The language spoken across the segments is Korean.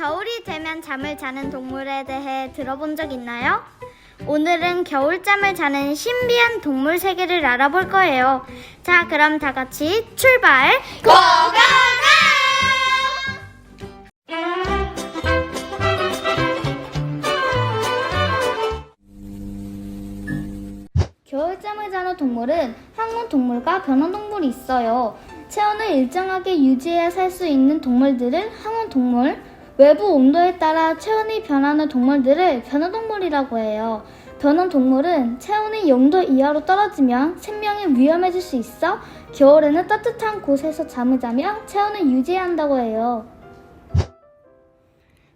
겨울이 되면 잠을 자는 동물에 대해 들어본 적 있나요? 오늘은 겨울잠을 자는 신비한 동물 세계를 알아볼 거예요. 자, 그럼 다 같이 출발! 고고고! 겨울잠을 자는 동물은 항문 동물과 변온 동물이 있어요. 체온을 일정하게 유지해야 살 수 있는 동물들을 항온 동물, 외부 온도에 따라 체온이 변하는 동물들을 변온 동물이라고 해요. 변온 동물은 체온이 0도 이하로 떨어지면 생명이 위험해질 수 있어 겨울에는 따뜻한 곳에서 잠을 자며 체온을 유지해야 한다고 해요.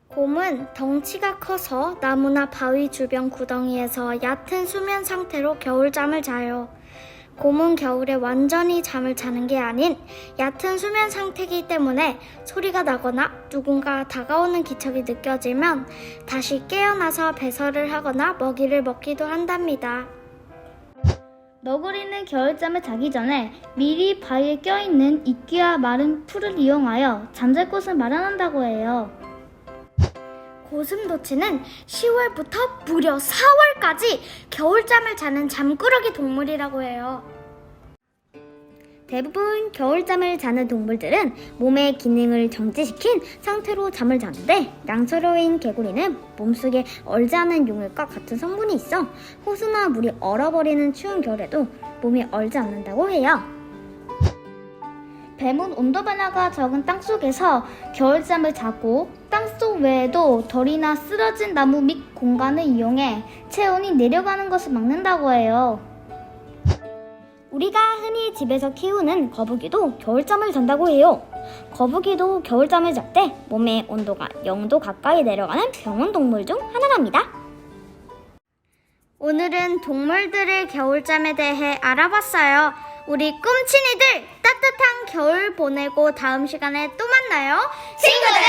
곰은 덩치가 커서 나무나 바위 주변 구덩이에서 얕은 수면 상태로 겨울잠을 자요. 곰은 겨울에 완전히 잠을 자는 게 아닌 얕은 수면 상태이기 때문에 소리가 나거나 누군가 다가오는 기척이 느껴지면 다시 깨어나서 배설을 하거나 먹이를 먹기도 한답니다. 너구리는 겨울잠을 자기 전에 미리 바위에 껴있는 이끼와 마른 풀을 이용하여 잠잘 곳을 마련한다고 해요. 고슴도치는 10월부터 무려 4월까지 겨울잠을 자는 잠꾸러기 동물이라고 해요. 대부분 겨울잠을 자는 동물들은 몸의 기능을 정지시킨 상태로 잠을 자는데 양서류인 개구리는 몸속에 얼지 않은 용액과 같은 성분이 있어 호수나 물이 얼어버리는 추운 겨울에도 몸이 얼지 않는다고 해요. 뱀은 온도 변화가 적은 땅 속에서 겨울잠을 자고 땅속 외에도 덜이나 쓰러진 나무 및 공간을 이용해 체온이 내려가는 것을 막는다고 해요. 우리가 흔히 집에서 키우는 거북이도 겨울잠을 잔다고 해요. 거북이도 겨울잠을 잘 때 몸의 온도가 0도 가까이 내려가는 병원 동물 중 하나랍니다. 오늘은 동물들의 겨울잠에 대해 알아봤어요. 우리 꿈친이들 따뜻한 겨울 보내고 다음 시간에 또 만나요. 친구들